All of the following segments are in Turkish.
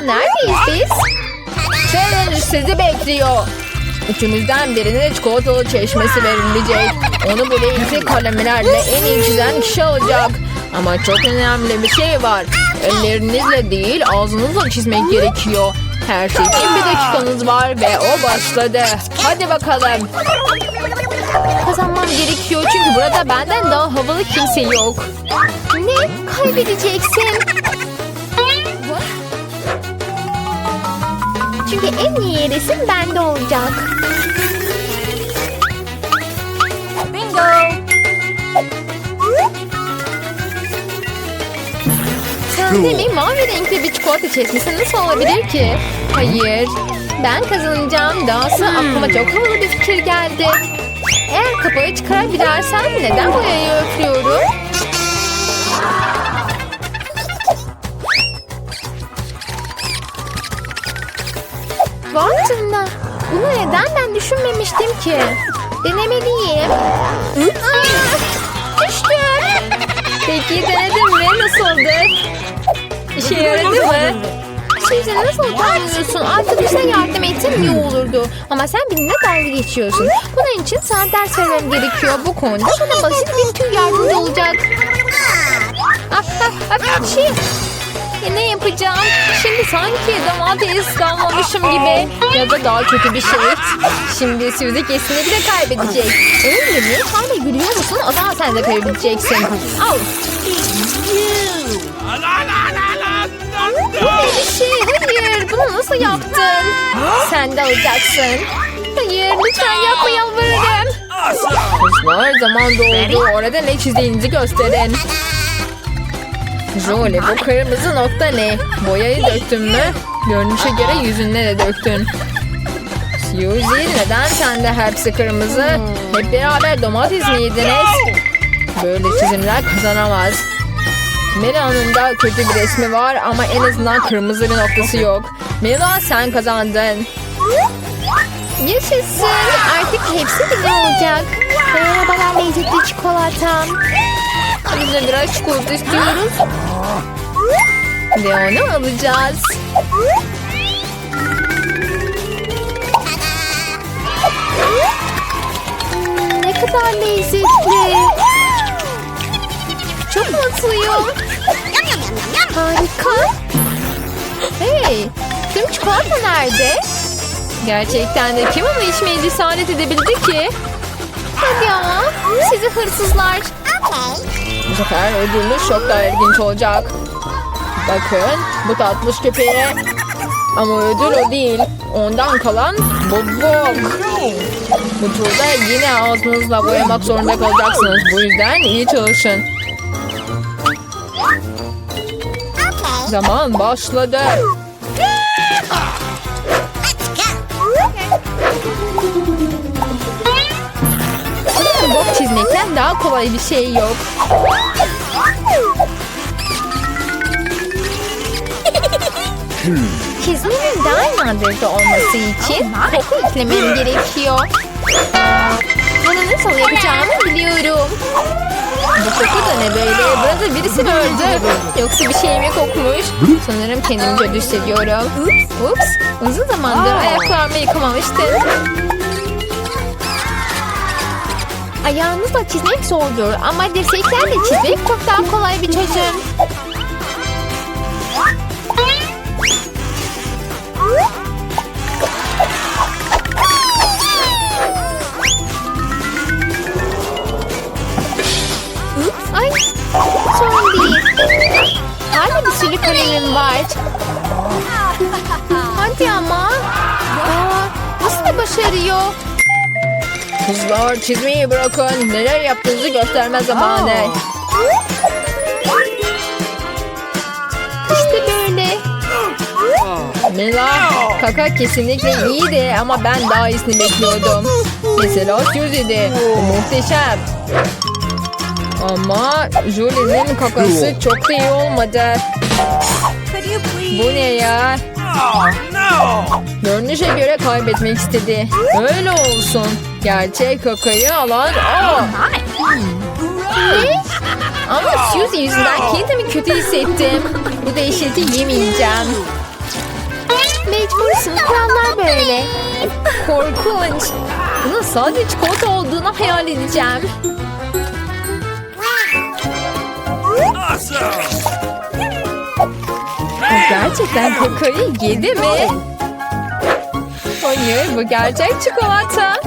neredeyiz biz? Challenge sizi bekliyor. Üçümüzden birine çikolatalı çeşmesi verilecek. Onu bu kalemlerle en iyi çizen kişi olacak. Ama çok önemli bir şey var. Ellerinizle değil ağzınızla çizmek gerekiyor. Her şey için bir dakikanız var ve o başladı. Hadi bakalım. Kazanmam gerekiyor çünkü burada benden daha havalı kimse yok. Ne? Kaybedeceksin. Çünkü en iyi resim bende olacak. Bingo! Sende mi mavi renkli bir çikolata çekmesi nasıl olabilir ki? Hayır. Ben kazanacağım. Dahası aklıma çok havalı bir fikir geldi. Eğer kapıyı çıkarabilirsem neden boyayı öpüyorum? Vay canına. Bunu neden ben düşünmemiştim ki? Denemeliyim. Aa, düştüm. Peki denedim ve nasıldı? İşe yaradı mı? Suzy nasıl utanmıyorsun? Arkadaşına yardım etsen iyi olurdu. Ama sen benimle dalga geçiyorsun. Bunun için sana ders vermem gerekiyor. Bu konuda bana basit bir tür yardımcı olacak. Ah, ah, ah, şey. Ne yapacağım? Şimdi sanki domates kalmamışım gibi. Ya da daha kötü bir şey. Şimdi Suzy kesinlikle kaybedecek. Öyle mi? Hala gülüyor musun? O zaman sen de kaybedeceksin. Al. Bu ne bir şey? Hayır. Bunu nasıl yaptın? Sen de alacaksın. Hayır. Lütfen yapma yalvarırım. Kızlar zaman doldu. Orada ne çizdiğinizi gösterin. Jolie bu kırmızı nokta ne? Boyayı döktün mü? Görünüşe göre yüzüne de döktün. Suzy neden sende hepsi kırmızı? Hep beraber domates mi yediniz? Böyle çizimler kazanamaz. Mela'nın da kötü bir resmi var ama en azından kırmızı bir noktası yok. Mela sen kazandın. Yaşasın. Artık hepsi güzel olacak. Bana lezzetli çikolatam. Biz de biraz çikolata istiyoruz. Ve onu alacağız. Hmm, ne kadar lezzetli. Çok mutluyum. Harika. Hey, tüm çikolata nerede? Gerçekten de kim onu içmeye cesaret edebildi ki? Hadi ama, sizi hırsızlar. Bu sefer ödülünüz çok daha ilginç olacak. Bakın bu tatlış köpeğe. Ama ödül o değil. Ondan kalan bobok. Bu turda yine ağzınızla boyamak zorunda kalacaksınız. Bu yüzden iyi çalışın. Zaman başladı. Bok çizmekten daha kolay bir şey yok. Çizmenin daha nadırda olması için koku eklemem gerekiyor. Bunu nasıl yapacağımı biliyorum. Bu koku da ne böyle? Burada birisi mi öldü? Yoksa bir şey mi kokmuş? Sanırım kendimi kötü hissediyorum. Ups, uzun zamandır ayaklarımı yıkamamıştım. Ayağınızla çizmek zordur ama dirseklerle çizmek çok daha kolay bir çözüm. Kalemim var. Hadi ama. Aa, nasıl da başarıyor? Kızlar çizmeyi bırakın. Neler yaptığınızı gösterme zamanı. İşte böyle. Mila, kaka kesinlikle iyiydi ama ben daha iyisini bekliyordum. Mesela. Bu muhteşem. Ama Julie'nin kakası çok da iyi olmadı. Bu ne ya? Görünüşe göre kaybetmek istedi. Öyle olsun. Gerçek kakayı alan o. Ne? Ama Suzy yüzünden kendimi kötü hissettim. Bu dehşeti yemeyeceğim. Mecbursun. Kurallar böyle. Korkunç. Bunun sadece çikolata olduğunu hayal edeceğim. Bu gerçekten kakayı yedi mi? Hayır bu gerçek çikolata.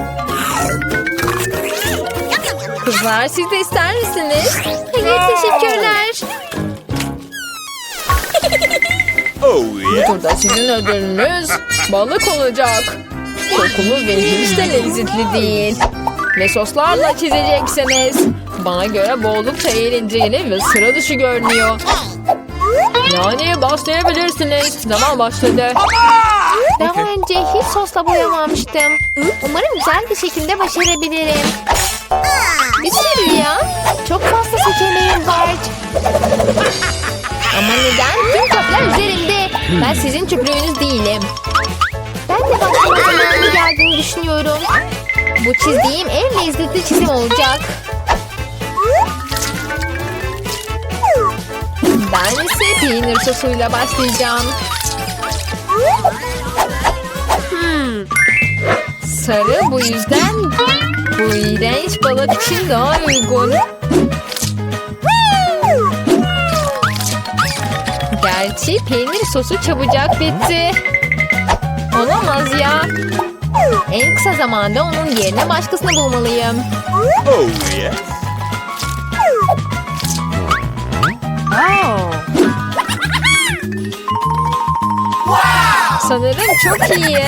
Kızlar siz de ister misiniz? Hayır teşekkürler. Oh yeah. Burada sizin ödülünüz balık olacak. Kokulu ve hiç de lezzetli değil. Ve soslarla çizeceksiniz. Bana göre bu oldukça eğlenceli ve sıra dışı görünüyor. Yani başlayabilirsiniz. Zaman başladı. Daha önce hiç sosla boyamamıştım. Umarım güzel bir şekilde başarabilirim. Bir sürü ya. Çok fazla seçeneğim var. Ama neden? Tüm kaplar üzerimde. Ben sizin çöplüğünüz değilim. Ben de başlama zamanı geldiğini düşünüyorum. Bu çizdiğim en lezzetli çizim olacak. Ben peynir sosuyla başlayacağım. Hmm. Sarı bu yüzden bu iğrenç balık için daha uygun. Gerçi peynir sosu çabucak bitti. Olamaz ya. En kısa zamanda onun yerine başkasını bulmalıyım. Oh yeah. Sanırım çok iyi.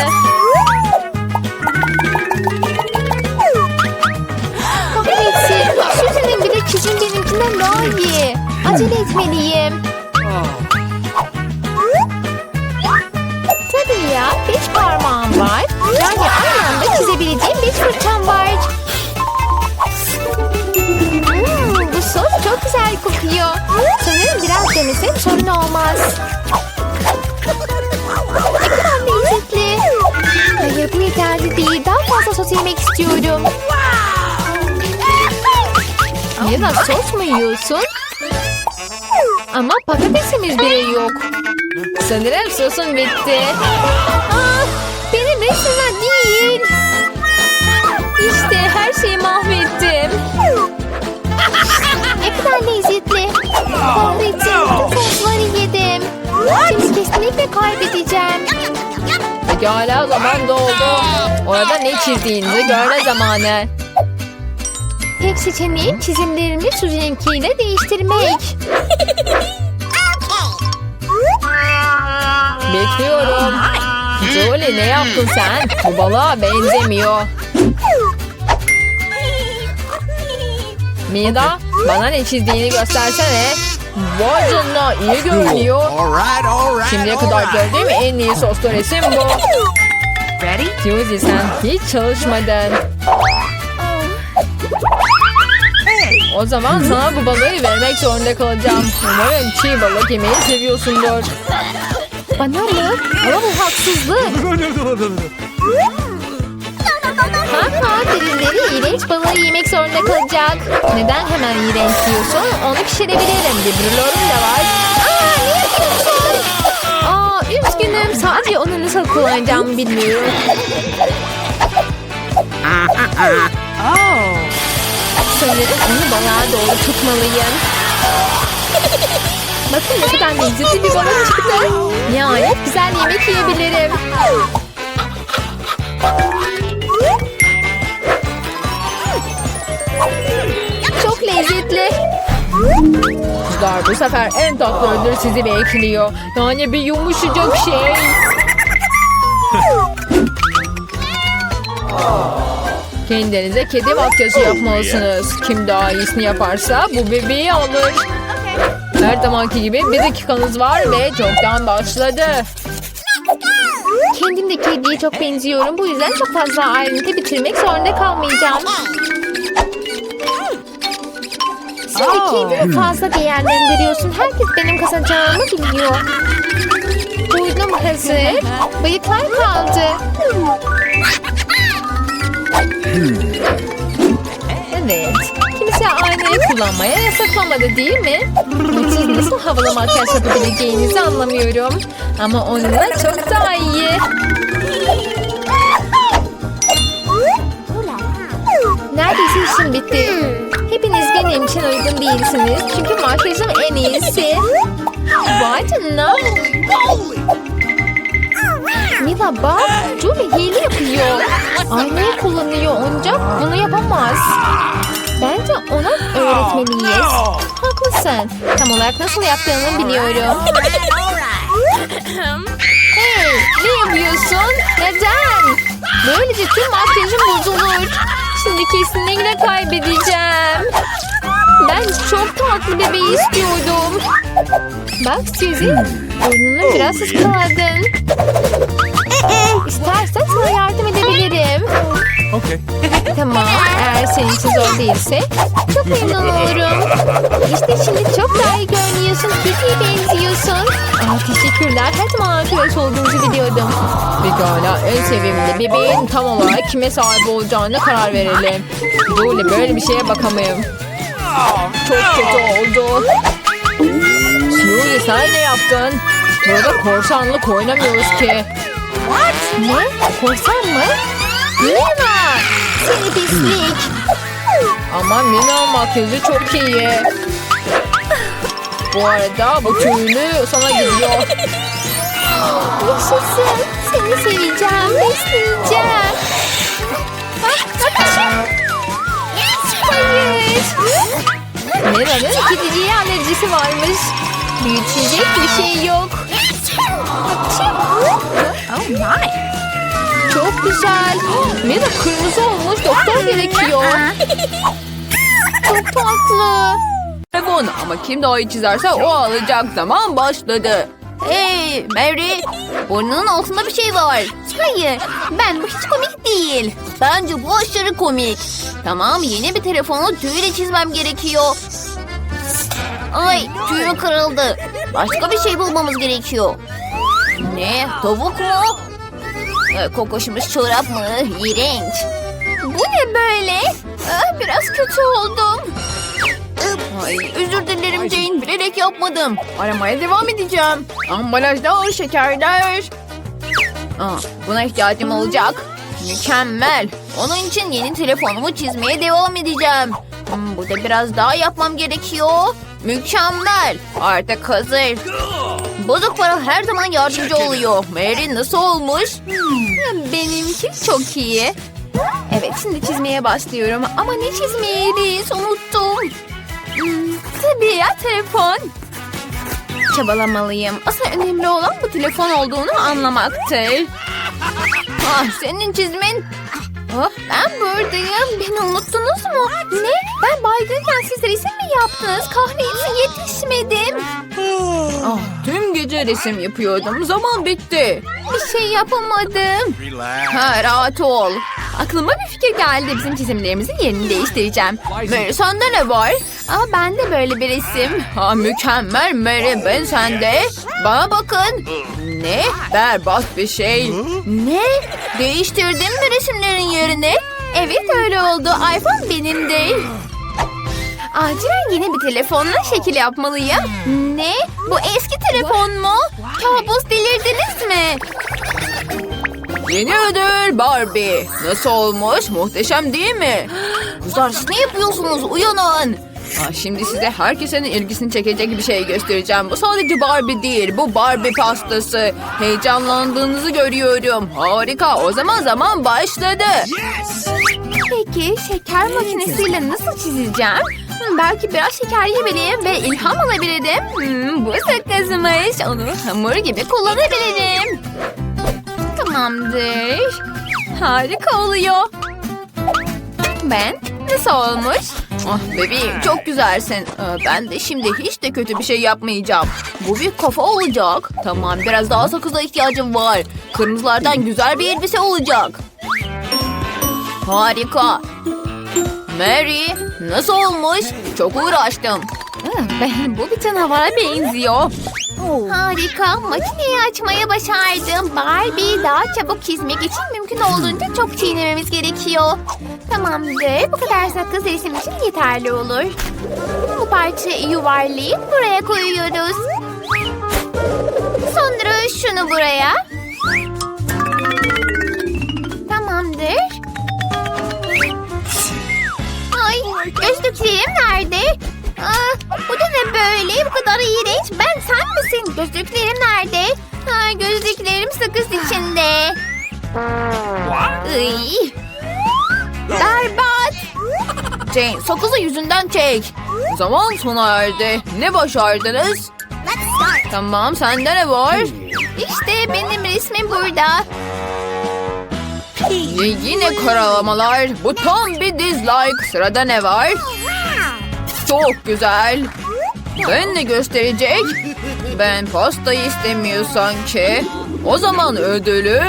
Kahretsin. Suzy'nin bile çizim benimkinden daha iyi. Acele etmeliyim. Tabii ya. Beş parmağım var. Yani aynı anda çizebileceğim beş fırçam var. Hmm, bu sos çok güzel kokuyor. Sanırım biraz denesem sorun olmaz. Bu yeterli değil. Daha fazla sos yemek istiyorum. Ya da sos mu yiyorsun? Ama patatesimiz bile yok. Sanırım sosun bitti. Ah, benim resmen değil. İşte her şeyi mahvettim. Ne kadar lezzetli. Kahretsin. Sosları yedim. Şimdi kesinlikle kaybedeceğim. Pekala zaman doldu. Orada ne çizdiğinizi görme zamanı. Tek seçeneğim çizimlerimi Suzy'ninkiyle değiştirmek. Bekliyorum. Jolie ne yaptın sen? Bu balığa benzemiyor. Mida bana ne çizdiğini göstersene. Vay canına iyi görünüyor. All right, all right. Şimdiye all kadar right. gördüğüm en iyi soslu resim bu. Ready? Suzy sen hiç çalışmadın. O zaman sana bu balığı vermek zorunda kalacağım. Umarım çiğ balık yemeyi seviyorsundur. Bana mı? Ama bu haksızlık. Ha ha birileri iğrenç balığı yemek zorunda kalacak. Neden hemen iğrenç diyorsun? Onu pişirebilirim. Bir brülörüm de var. Aa ne yapıyorsun? Aa üzgünüm. Sadece onu nasıl kullanacağımı bilmiyorum. Oh. Sanırım onu balığa doğru tutmalıyım. Bakın ne kadar lezzetli bir balık çıktı. Nihayet güzel yemek yiyebilirim. Kızlar bu sefer en tatlı ödül sizi bekliyor. Yani bir yumuşacak şey. Kendinize kedi makyajı yapmalısınız. Kim daha iyisini yaparsa bu bebeği alır. Her zamanki gibi bir dakikanız var ve çoktan başladı. Kendim de kediye çok benziyorum. Bu yüzden çok fazla ayrıntı bitirmek zorunda kalmayacağım. Sen de kendini fazla değerlendiriyorsun. Herkes benim kazanacağımı biliyor. Duydum hazır. Bıyıklar kaldı. Evet. Kimse aynayı kullanmaya yasaklamadı değil mi? Siz nasıl havalı makyaj yapabileceğinizi anlamıyorum. Ama onunla çok daha iyi. Neredeyse işim bitti. Değilsiniz. Çünkü makyajım en iyisi. Vay canına. Mila bak. Julie hile yapıyor. Aynayı kullanıyor ancak bunu yapamaz. Bence ona öğretmeliyiz. Haklısın. Tam olarak nasıl yaptığını biliyorum. Hey, ne yapıyorsun? Neden? Böylece tüm makyajım bozulur. Şimdi kesinlikle kaybedeceğim. Ben çok tatlı bebeği istiyordum. Bak Suzy, burnunu biraz ıskaladın. İstersen sana yardım edebilirim. Okay. Tamam, eğer senin için zor değilse çok memnun olurum. İşte şimdi çok daha iyi görünüyorsun, Kitty'ye benziyorsun. Aa, teşekkürler, her zaman arkadaş olduğumuzu biliyordum. Pekala, en sevimli bebeğin tam olarak kime sahip olacağına karar verelim. Julie böyle bir şeye bakamayım. Çok kötü oldu. Julie sen ne yaptın? Burada korsanlık oynamıyoruz ki. Ne? Korsan mı? Mina! Seni pislik. Ama Mina makyajı çok iyi. Bu arada bu tüylü sana gidiyor. Yaşasın. Seni seveceğim, besleyeceğim. Ah, ah, Hayır. Mina'nın kediciye alerjisi varmış. Büyütecek bir şey yok. Oh my. Çok güzel. Mina kırmızı olmuş. Doktor gerekiyor. Çok tatlı. Telefon ama kim daha iyi çizerse o alacak zaman başladı. Hey Mary, burnunun altında bir şey var. Hayır, ben bu hiç komik değil. Bence bu aşırı komik. Tamam, yeni bir telefonu tüyle çizmem gerekiyor. Ay, tüyüm kırıldı. Başka bir şey bulmamız gerekiyor. Ne, tavuk mu? Ee, Kokoşmuş çorap mı? İğrenç. Bu ne böyle? Ah, biraz kötü oldum. Ay, özür dilerim Jane. Bilerek yapmadım. Aramaya devam edeceğim. Ambalajlar, şekerler. Aa, buna ihtiyacım olacak. Mükemmel. Onun için yeni telefonumu çizmeye devam edeceğim. Hmm, burada biraz daha yapmam gerekiyor. Mükemmel. Artık hazır. Bozuk para her zaman yardımcı oluyor. Mary nasıl olmuş? Benimki çok iyi. Evet şimdi çizmeye başlıyorum. Ama ne çizmeliyiz unuttum. Tabii ya telefon. Çabalamalıyım. Asıl önemli olan bu telefon olduğunu anlamaktır. Ah senin çizmin. Ah, ben buradayım. Beni unuttunuz mu? Ne? Ben baygınken siz resim mi yaptınız? Kahve için yetişmedim. Ah, tüm gece resim yapıyordum. Zaman bitti. Bir şey yapamadım. Ha rahat ol. Aklıma bir fikir geldi. Bizim çizimlerimizin yerini değiştireceğim. Mary sende ne var? Aa bende böyle bir resim. Ha mükemmel Mary ben sende. Bana bakın. Ne? Berbat bir şey. Ne? Değiştirdin mi resimlerin yerini? Evet öyle oldu. iPhone benim değil. Acilen yeni bir telefonla şekil yapmalıyım. Ne? Bu eski telefon mu? Kabus delirdiniz mi? Yeni ödül Barbie. Nasıl olmuş? Muhteşem değil mi? Kızlar siz ne yapıyorsunuz? Uyanın. Ha, şimdi size herkesin ilgisini çekecek bir şey göstereceğim. Bu sadece Barbie değil. Bu Barbie pastası. Heyecanlandığınızı görüyorum. Harika. O zaman zaman başladı. Peki şeker makinesiyle nasıl çizeceğim? Hmm, belki biraz şeker yemeliyim ve ilham alabilirim. Hmm, bu sakızmış. Onu hamur gibi kullanabilirim. Tamamdır. Harika oluyor. Ben nasıl olmuş? Ah bebeğim çok güzelsin. Ee, Ben de şimdi hiç de kötü bir şey yapmayacağım. Bu bir kafa olacak. Tamam biraz daha sakıza ihtiyacım var. Kırmızılardan güzel bir elbise olacak. Harika. Mary nasıl olmuş? Çok uğraştım. Ben bu bir canavara benziyor. Harika. Makineyi açmayı başardım. Barbie daha çabuk çizmek için mümkün olduğunca çok çiğnememiz gerekiyor. Tamamdır. Bu kadar sakız resim için yeterli olur. Bu parçayı yuvarlayıp buraya koyuyoruz. Sonra şunu buraya. Tamamdır. Ay gözlüklerim nerede? Aa, bu da ne böyle? Bu kadar iğrenç. Ben sen misin? Gözlüklerim nerede? Ha, gözlüklerim sakız içinde. Iy. Berbat. Jane sakızı yüzünden çek. Zaman sona erdi. Ne başardınız? Tamam sende ne var? İşte benim resmim burada. Ve yine karalamalar. Bu tam bir dislike. Sırada ne var? Çok güzel. Ben ne gösterecek? Ben pastayı istemiyor sanki. O zaman ödülü...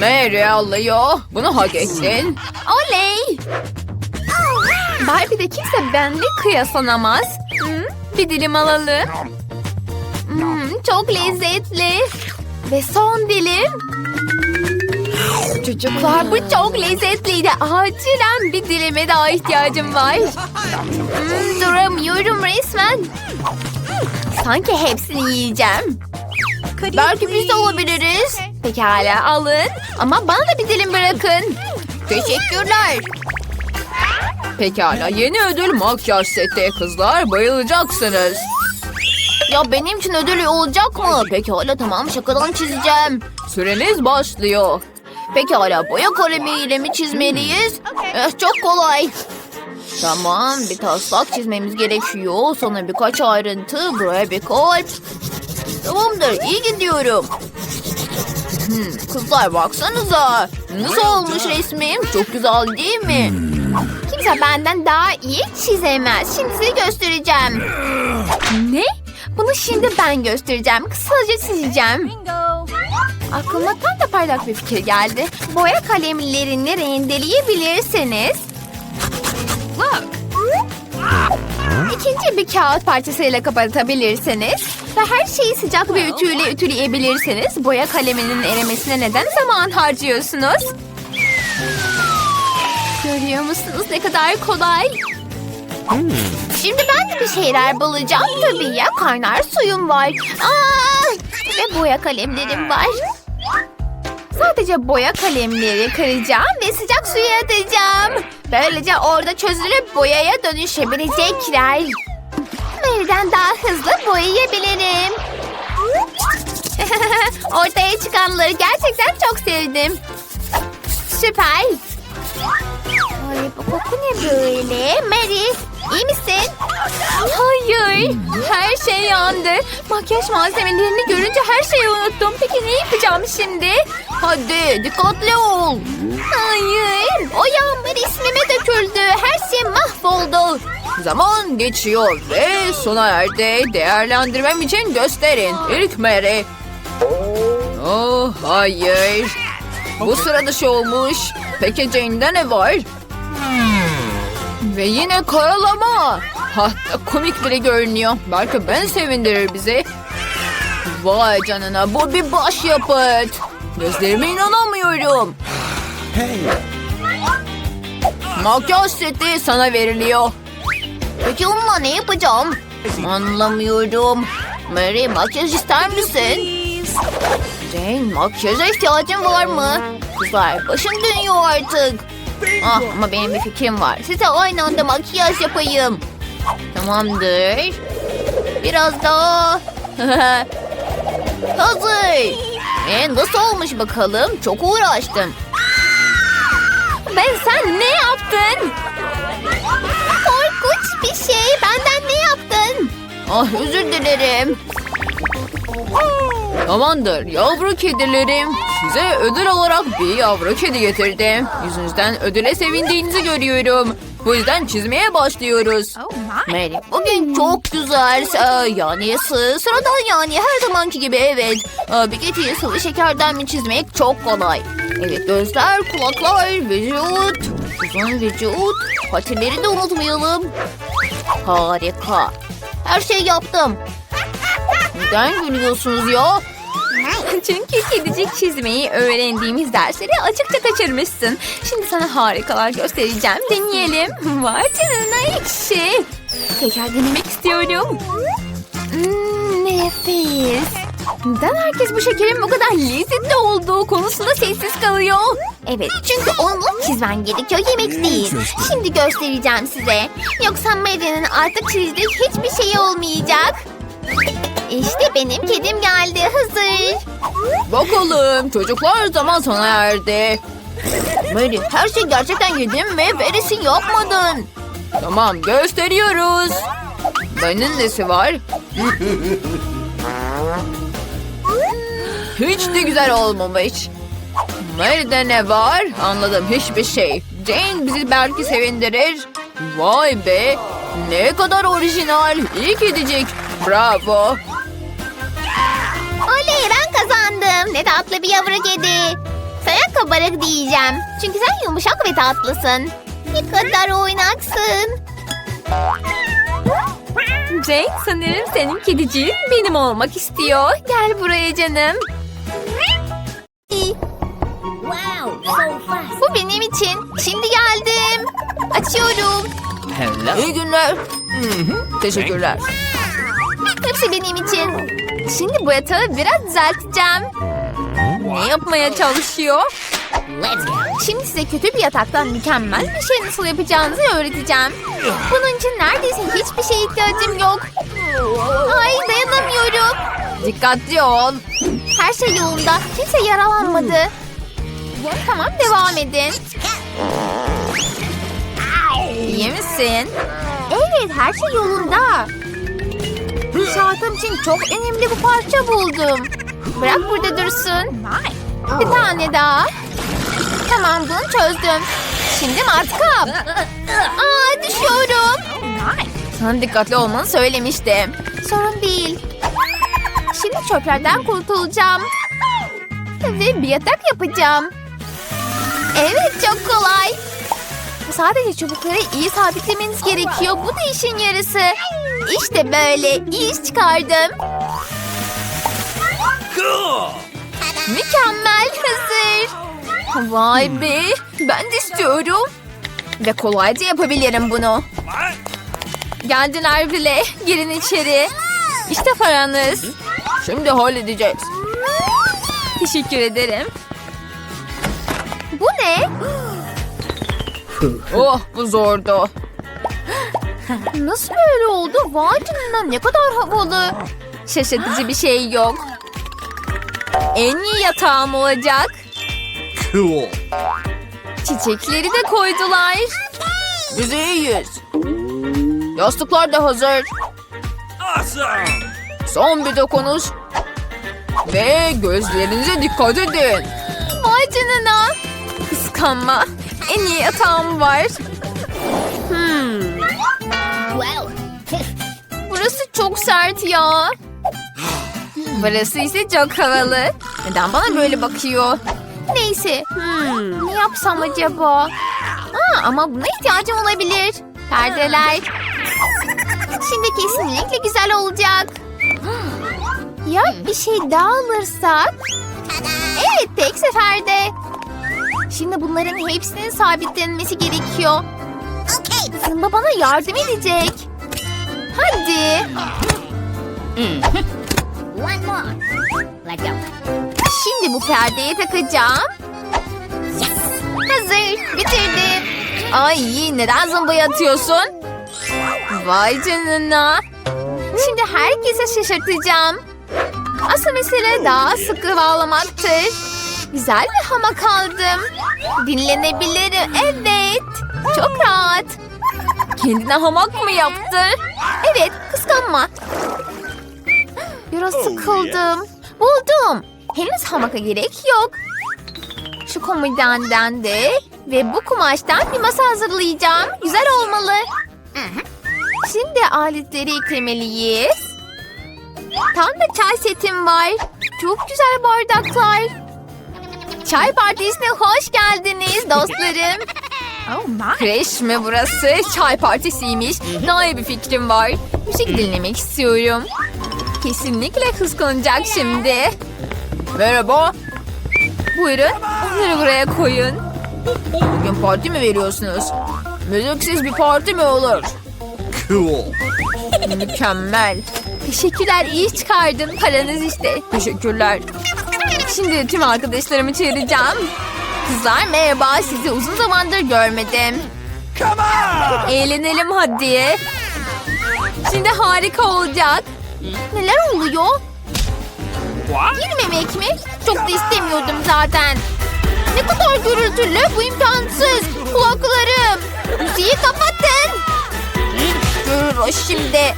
Mary alıyor. Bunu hak ettin. Oley. Barbie'de kimse benimle kıyaslanamaz. Hmm, bir dilim alalım. Hmm, çok lezzetli. Ve son dilim. Çocuklar bu çok lezzetliydi. Acilen bir dilime daha ihtiyacım var. Hmm, duramıyorum resmen. Sanki hepsini yiyeceğim. Belki biz de olabiliriz. Pekala alın. Ama bana da bir dilim bırakın. Teşekkürler. Pekala yeni ödül makyaj seti. Kızlar bayılacaksınız. Ya benim için ödül olacak mı? Pekala tamam şakadan çizeceğim. Süreniz başlıyor. Pekala boya kalemiyle mi çizmeliyiz? Eh, çok kolay. Tamam bir taslak çizmemiz gerekiyor. Sonra birkaç ayrıntı. Buraya bir kalp. Tamamdır iyi gidiyorum. Hmm, kızlar baksanıza. Nasıl olmuş resmim? Çok güzel değil mi? Kimse benden daha iyi çizemez. Şimdi size göstereceğim. Ne? Bunu şimdi ben göstereceğim. Kısaca çizeceğim. Aklıma tam da parlak bir fikir geldi. Boya kalemlerini rendeleyebilirsiniz. Look. İkinci bir kağıt parçasıyla kapatabilirsiniz. Ve her şeyi sıcak bir ütüyle ütüleyebilirsiniz. Boya kaleminin erimesine neden zaman harcıyorsunuz? Görüyor musunuz ne kadar kolay? Şimdi ben de bir şeyler bulacağım tabii ya. Kaynar suyum var. Aa! Ve boya kalemlerim var. Sadece boya kalemleri kıracağım ve sıcak suya atacağım. Böylece orada çözülüp boyaya dönüşebilecekler. Mary'den daha hızlı boyayabilirim. Ortaya çıkanları gerçekten çok sevdim. Süper. Ay bu koku ne böyle? Mary iyi misin? Hayır. Her şey yandı. Makyaj malzemelerini görünce her şeyi unuttum. Peki ne yapacağım şimdi? Hadi dikkatli ol. Hayır. O yağmur ismime döküldü. Her şey mahvoldu. Zaman geçiyor ve sona erdi. Değerlendirmem için gösterin. İlk Mary. Oh hayır. Bu sıra dışı olmuş. Peki Jane'de ne var? Ve yine karalama. Hatta komik biri görünüyor. Belki ben sevindirir bizi. Vay canına bu bir başyapıt. Gözlerime inanamıyorum. Makyaj seti sana veriliyor. Peki onunla ne yapacağım? Anlamıyorum. Mary makyaj ister misin? Jane makyaja ihtiyacın var mı? Kızlar başım dönüyor artık. Ah ama benim bir fikrim var. Size aynı anda makyaj yapayım. Tamamdır. Biraz daha. Hazır. E, nasıl olmuş bakalım? Çok uğraştım. Ben sen ne yaptın? Korkunç bir şey. Benden ne yaptın? Ah özür dilerim. Tamamdır yavru kedilerim. Size ödül olarak bir yavru kedi getirdim. Yüzünüzden ödüle sevindiğinizi görüyorum. Bu yüzden çizmeye başlıyoruz. Mary bugün çok güzel. Ee, yani sı- sıradan yani her zamanki gibi evet. Ee, bir keçiyi sıvı şekerden mi çizmek çok kolay. Evet gözler, kulaklar, vücut, uzun vücut, patileri de unutmayalım. Harika. Her şeyi yaptım. Neden gülüyorsunuz ya? Çünkü kedicik çizmeyi öğrendiğimiz dersleri açıkça kaçırmışsın. Şimdi sana harikalar göstereceğim. Deneyelim. Vay canına ekşi. Tekrar denemek istiyorum. Hmm, nefis. Neden herkes bu şekerin bu kadar lezzetli olduğu konusunda sessiz kalıyor? Evet çünkü onu çizmen gerekiyor yemek değil. Şimdi göstereceğim size. Yoksa Mary'nin artık çizdiği hiçbir şey olmayacak. İşte benim kedim geldi hazır. Bakalım çocuklar zaman sona erdi. Mary her şey gerçekten yedin mi ve resim yapmadın. Tamam gösteriyoruz. Benim nesi var? Hiç de güzel olmamış. Mary'de ne var? Anladım hiçbir şey. Jane bizi belki sevindirir. Vay be. Ne kadar orijinal. İyi kedicik. Bravo. Oley ben kazandım. Ne tatlı bir yavru kedi. Sana kabarık diyeceğim. Çünkü sen yumuşak ve tatlısın. Ne kadar oynaksın. Jane sanırım senin kediciğin benim olmak istiyor. Gel buraya canım. Bu benim için. Şimdi geldim. Açıyorum. İyi günler. Teşekkürler. Hepsi benim için. Şimdi bu yatağı biraz düzelteceğim. Ne yapmaya çalışıyor? Şimdi size kötü bir yataktan mükemmel bir şey nasıl yapacağınızı öğreteceğim. Bunun için neredeyse hiçbir şeye ihtiyacım yok. Ay dayanamıyorum. Dikkatli ol. Her şey yolunda. Kimse yaralanmadı. Tamam devam edin. İyi misin? Evet her şey yolunda. İnşaatım için çok önemli bir parça buldum. Bırak burada dursun. Bir tane daha. Tamam bunu çözdüm. Şimdi matkap. Aa düşüyorum. Sana dikkatli olmanı söylemiştim. Sorun değil. Şimdi çöplerden kurtulacağım. Ve bir yatak yapacağım. Evet çok kolay. Sadece çubukları iyi sabitlemeniz gerekiyor. Bu da işin yarısı. İşte böyle iyi iş çıkardım. Mükemmel hazır. Vay be. Ben de istiyorum. Ve kolayca yapabilirim bunu. Geldiler bile. Girin içeri. İşte paranız. Şimdi halledeceğiz. Teşekkür ederim. Bu ne? Oh bu zordu. Nasıl böyle oldu? Vay canına ne kadar havalı. Şaşırtıcı bir şey yok. En iyi yatağım olacak. Cool. Çiçekleri de koydular. Biz iyiyiz. Yastıklar da hazır. Awesome. Son bir dokunuş. Ve gözlerinize dikkat edin. Vay canına. Kıskanma. En iyi yatağım var. Hmm. Burası çok sert ya. Burası ise çok havalı. Neden bana böyle bakıyor? Neyse. Hmm, ne yapsam acaba? Aa, ama buna ihtiyacım olabilir. Perdeler. Şimdi kesinlikle güzel olacak. Ya bir şey daha alırsak? Evet tek seferde. Şimdi bunların hepsinin sabitlenmesi gerekiyor. Zımba bana yardım edecek. Hadi. One more. Let go. Şimdi bu perdeye takacağım. Hazır. Bitirdim. Ay neden zımbayı atıyorsun? Vay canına. Şimdi herkese şaşırtacağım. Asıl mesele daha sıkı bağlamaktır. Güzel bir hamak aldım. Dinlenebilirim. Evet. Çok rahat. Kendine hamak mı yaptın? Evet, kıskanma. Biraz sıkıldım. Buldum. Henüz hamaka gerek yok. Şu komodenden de ve bu kumaştan bir masa hazırlayacağım. Güzel olmalı. Şimdi aletleri eklemeliyiz. Tam da çay setim var. Çok güzel bardaklar. Çay partisine hoş geldiniz dostlarım. Kreş mi burası? Çay partisiymiş. Daha iyi bir fikrim var. Müzik dinlemek istiyorum. Kesinlikle kıskanacak şimdi. Merhaba. Buyurun. Onları buraya koyun. Bugün parti mi veriyorsunuz? Müziksiz bir parti mi olur? Cool. Mükemmel. Teşekkürler iyi çıkardın. Paranız işte. Teşekkürler. Şimdi tüm arkadaşlarımı çağıracağım. Kızlar merhaba sizi uzun zamandır görmedim. Come on! Eğlenelim hadi. Şimdi harika olacak. Neler oluyor? Girmemek mi? Çok da istemiyordum zaten. Ne kadar gürültülü bu imkansız. Kulaklarım. Müziği kapatın. Görür o şimdi.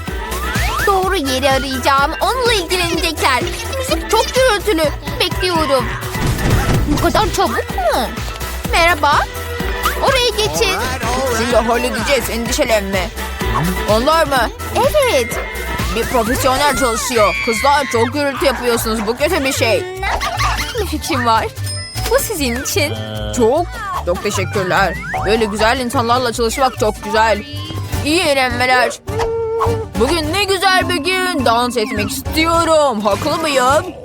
Doğru yeri arayacağım. Onunla ilgilenecekler. Müzik çok gürültülü. Bekliyorum. Bu kadar çabuk mu? Merhaba. Oraya geçin. Şimdi halledeceğiz endişelenme. Onlar mı? Evet. Bir profesyonel çalışıyor. Kızlar çok gürültü yapıyorsunuz. Bu kötü bir şey. Bir fikrim var. Bu sizin için. Çok. Çok teşekkürler. Böyle güzel insanlarla çalışmak çok güzel. İyi eğlenmeler. Bugün ne güzel bir gün. Dans etmek istiyorum. Haklı mıyım?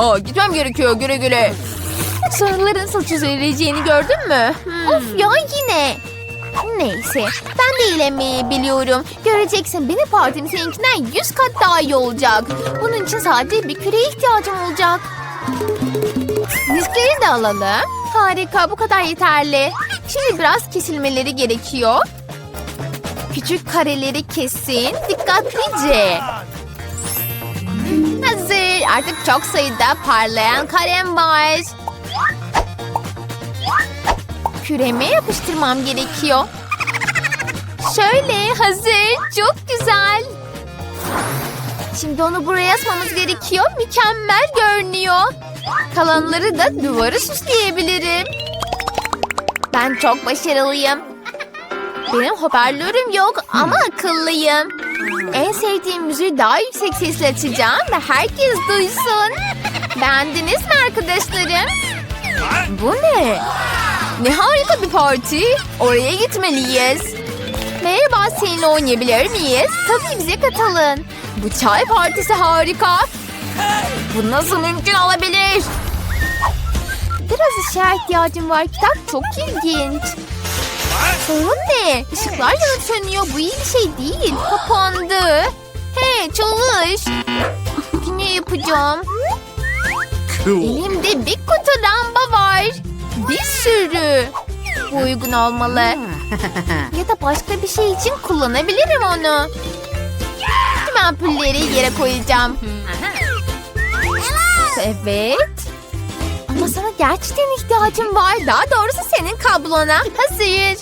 Aa, gitmem gerekiyor. Güle güle. Sarıların saç üzereceğini gördün mü? Of ya yine. Neyse ben de eğlenmeyi biliyorum. Göreceksin benim partim seninkinden yüz kat daha iyi olacak. Bunun için sadece bir küreye ihtiyacım olacak. Diskleri de alalım. Harika bu kadar yeterli. Şimdi biraz kesilmeleri gerekiyor. Küçük kareleri kesin dikkatlice. Hazır artık çok sayıda parlayan kalem var. Küreme yapıştırmam gerekiyor. Şöyle hazır. Çok güzel. Şimdi onu buraya asmamız gerekiyor. Mükemmel görünüyor. Kalanları da duvarı süsleyebilirim. Ben çok başarılıyım. Benim hoparlörüm yok ama akıllıyım. En sevdiğim müziği daha yüksek sesle açacağım ve herkes duysun. Beğendiniz mi arkadaşlarım? Bu ne? Ne harika bir parti. Oraya gitmeliyiz. Merhaba seninle oynayabilir miyiz? Tabii bize katılın. Bu çay partisi harika. Bu nasıl mümkün olabilir? Biraz ışığa ihtiyacım var. Kitap çok ilginç. Sorun ne? Işıklar yanıp sönüyor. Bu iyi bir şey değil. Kapandı. Hey çalış. Yine yapacağım. Cool. Elimde bir kutu lamba var. Bir sürü. Bu uygun olmalı. ya da başka bir şey için kullanabilirim onu. Tüm ampulleri yere koyacağım. Evet. Ama sana gerçekten ihtiyacım var. Daha doğrusu senin kablona. Hazır.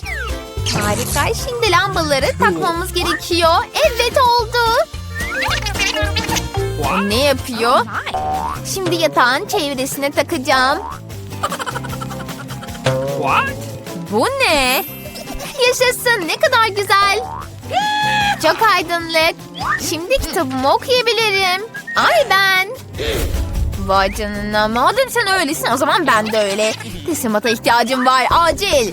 Harika. Şimdi lambaları takmamız gerekiyor. Evet oldu. O ne yapıyor? Şimdi yatağın çevresine takacağım. What? Bu ne? Yaşasın ne kadar güzel. Çok aydınlık. Şimdi kitabımı okuyabilirim. Ay ben. Vay canına madem sen öylesin o zaman ben de öyle. Teslimata ihtiyacım var acil.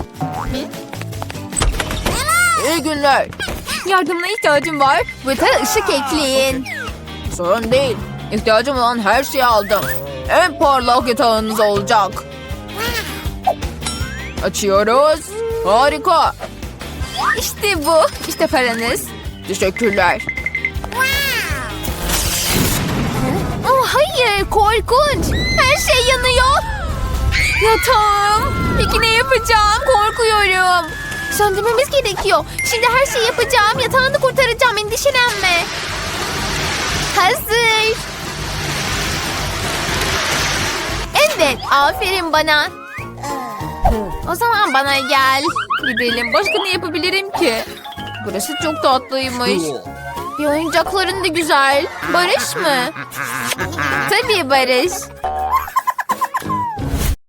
İyi günler. Yardımına ihtiyacım var. Burada ışık ekleyin. Sorun değil. İhtiyacım olan her şeyi aldım. En parlak yatağınız olacak. Açıyoruz. Harika. İşte bu. İşte paranız. Teşekkürler. Hayır korkunç. Her şey yanıyor. Yatağım. Peki ne yapacağım? Korkuyorum. Söndürmemiz gerekiyor. Şimdi her şeyi yapacağım. Yatağını kurtaracağım. Endişelenme. Hazır. Evet. Aferin bana. O zaman bana gel. Gidelim. Başka ne yapabilirim ki? Burası çok tatlıymış. Bir oyuncakların da güzel. Barış mı? Tabii Barış.